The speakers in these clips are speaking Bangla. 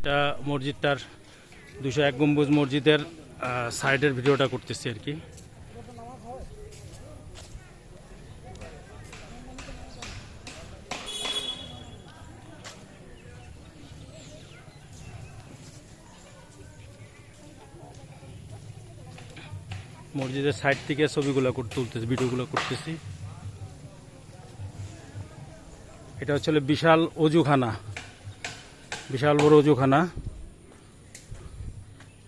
এটা মসজিদটার দুশো এক গম্বুজ মসজিদের সাইডের ভিডিওটা করতেছি আর কি। মসজিদের সাইড থেকে ছবিগুলো তুলতেছি, ভিডিওগুলো করতেছি। এটা হচ্ছে বিশাল অজুখানা। বিশাল বড় অজুখানা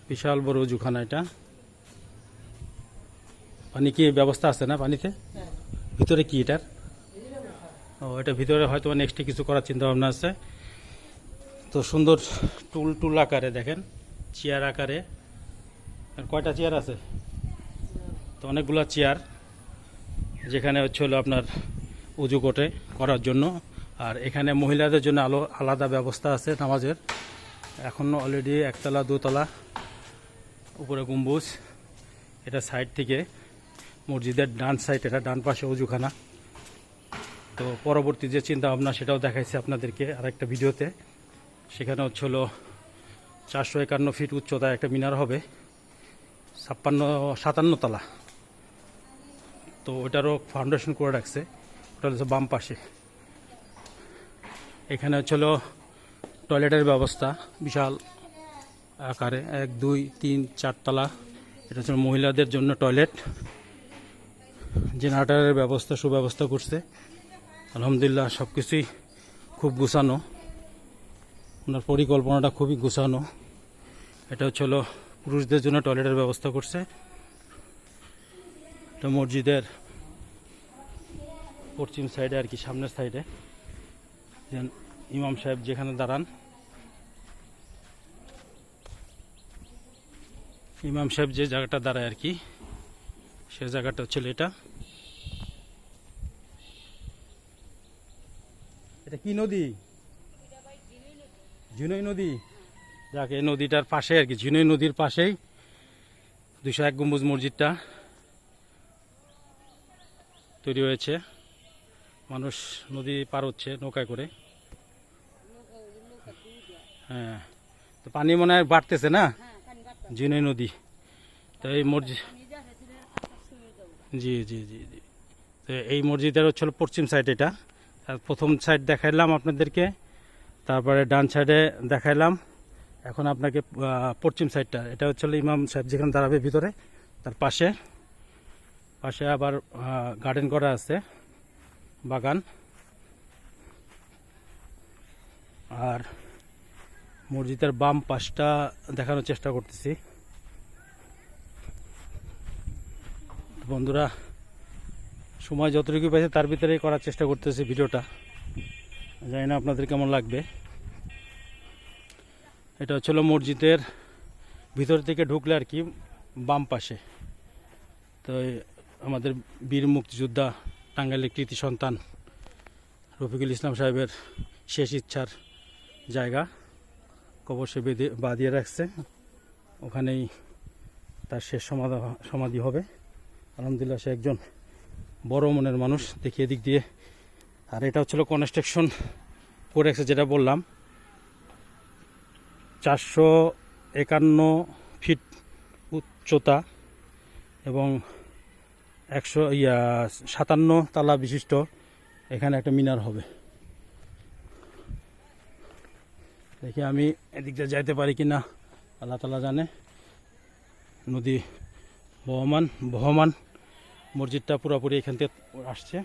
বিশাল বড় অজুখানা এটা। পানি কি ব্যবস্থা আছে না পানিতে? ভিতরে কি এটার? ও, এটা ভিতরে হয়তো নেক্সটে কিছু করার চিন্তা ভাবনা আছে। তো সুন্দর টুল টুল আকারে দেখেন, চেয়ার আকারে। আর কয়টা চেয়ার আছে? তো অনেকগুলো চেয়ার, যেখানে হচ্ছে হলো আপনার উজু কোটে করার জন্য। আর এখানে মহিলাদের জন্য আলো, আলাদা ব্যবস্থা আছে নামাজের। এখন অলরেডি একতলা, দোতলা, উপরে গম্বুজ, এটা সাইড থেকে। মসজিদের ডান সাইড এটা ডান পাশে উজুখানা তো পরবর্তী যে চিন্তা ভাবনা সেটাও দেখাইছে আপনাদেরকে আর একটা ভিডিওতে। সেখানে হচ্ছে হলো চারশো একান্ন ফিট উচ্চতায় একটা মিনার হবে, ছাপ্পান্ন, সাতান্ন তলা। তো ওটারও ফাউন্ডেশন করে রাখছে, ওটা হচ্ছে বাম পাশে। এখানে হচ্ছিল টয়লেটের ব্যবস্থা, বিশাল আকারে, এক, দুই, তিন, চারতলা। এটা হচ্ছে মহিলাদের জন্য টয়লেট। জেনারেটারের ব্যবস্থা, সুব্যবস্থা করছে। আলহামদুলিল্লাহ সব কিছুই খুব গুছানো। ওনার পরিকল্পনাটা খুবই গুছানো। এটা হচ্ছে পুরুষদের জন্য টয়লেটের ব্যবস্থা করছে। এটা মসজিদের পশ্চিম সাইডে আর কি, সামনের সাইডে। ইমাম সাহেব যেখানে দাঁড়ান, ইমাম সাহেব যে জায়গাটা দাঁড়ায় আর কি, সে জায়গাটা হচ্ছে এটা। এটা কি নদী? ঝিনই নদী? যাক, এই নদীটার পাশে আর কি, ঝিনই নদীর পাশেই দুশো এক গম্বুজ মসজিদটা তৈরি হয়েছে। মানুষ নদী পার হচ্ছে নৌকায় করে। হ্যাঁ। তো পানি মনে হয় বাড়তেছে না? ঝিনই নদী। তো এই মসজিদ জি জি জি জি। তো এই মসজিদের হচ্ছে পশ্চিম সাইড এটা। প্রথম সাইড দেখাইলাম আপনাদেরকে। তারপরে ডান সাইডে দেখাইলাম। এখন আপনাকে পশ্চিম সাইডটা এটা হচ্ছে ইমাম সাহেব যেখানে দাঁড়াবে ভিতরে তার পাশে। পাশে আবার গার্ডেন করা আছে বাগান। আর মসজিদের বাম পাশটা দেখানোর চেষ্টা করতেছি। বন্ধুরা, সময় যতটুকু পাইছে তার ভিতরেই করার চেষ্টা করতেছি ভিডিওটা। জানি না আপনাদের কেমন লাগবে। এটা হচ্ছিল মসজিদের ভিতর থেকে ঢুকলে আর কি, বাম পাশে। তো আমাদের বীর মুক্তিযোদ্ধা টাঙ্গাইলের কৃতি সন্তান রফিকুল ইসলাম সাহেবের শেষ ইচ্ছার জায়গা। কবর সে বেঁধে বাঁধিয়ে রাখছে। ওখানেই তার শেষ সমাধা সমাধি হবে। আলহামদুলিল্লাহ সে একজন বড় মনের মানুষ। দেখি এদিক দিয়ে। আর এটা হচ্ছিল কনস্ট্রাকশন করে রাখছে যেটা বললাম। চারশো একান্ন ফিট উচ্চতা এবং একশো, ইয়া, সাতান্ন তালা বিশিষ্ট। এখানে একটা মিনার হবে। দেখি আমি এদিক দিয়ে যাইতে পারি কি না আল্লাহ তালা জানে। নদী বহমান বহমান। মসজিদটা পুরোপুরি এখান থেকে আসছে।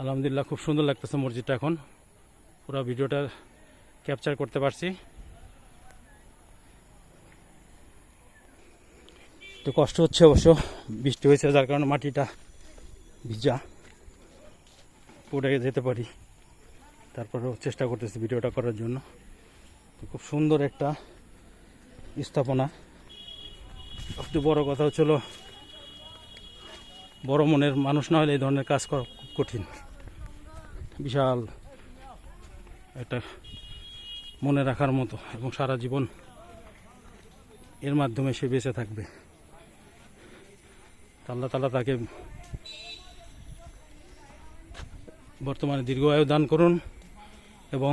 আলহামদুলিল্লাহ খুব সুন্দর লাগতেছে মসজিদটা এখন। পুরো ভিডিওটা ক্যাপচার করতে পারছি। তো কষ্ট হচ্ছে অবশ্য। বৃষ্টি হয়েছে, যার কারণে মাটিটা ভিজা। পড়ে যেতে পারি। তারপরেও চেষ্টা করতেছি ভিডিওটা করার জন্য। খুব সুন্দর একটা স্থাপনা। সবচেয়ে বড় কথা হচ্ছিল বড় মনের মানুষ না হলে এই ধরনের কাজ করা খুব কঠিন। বিশাল একটা মনে রাখার মতো এবং সারা জীবন এর মাধ্যমে সে বেঁচে থাকবে। আল্লাহ তালা তাকে বর্তমানে দীর্ঘ আয়ু দান করুন এবং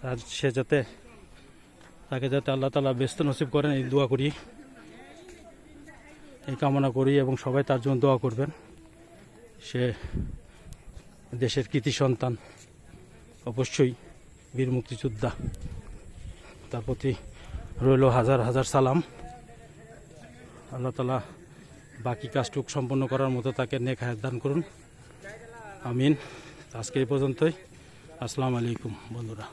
তার সে যাতে, তাকে যাতে আল্লাহ তালা ব্যস্ত নসিব করেন, এই দোয়া করি। এই কামনা করি এবং সবাই তার জন্য দোয়া করবেন। সে দেশের কৃতি সন্তান, অবশ্যই বীর মুক্তিযোদ্ধা। তার প্রতি রইল হাজার হাজার সালাম। আল্লাহ তালা বাকি কাজটুক সম্পন্ন করার মতো তাকে নেক হায়াত দান করুন। আমিন। আজকে এই পর্যন্তই। আসসালামু আলাইকুম বন্ধুরা।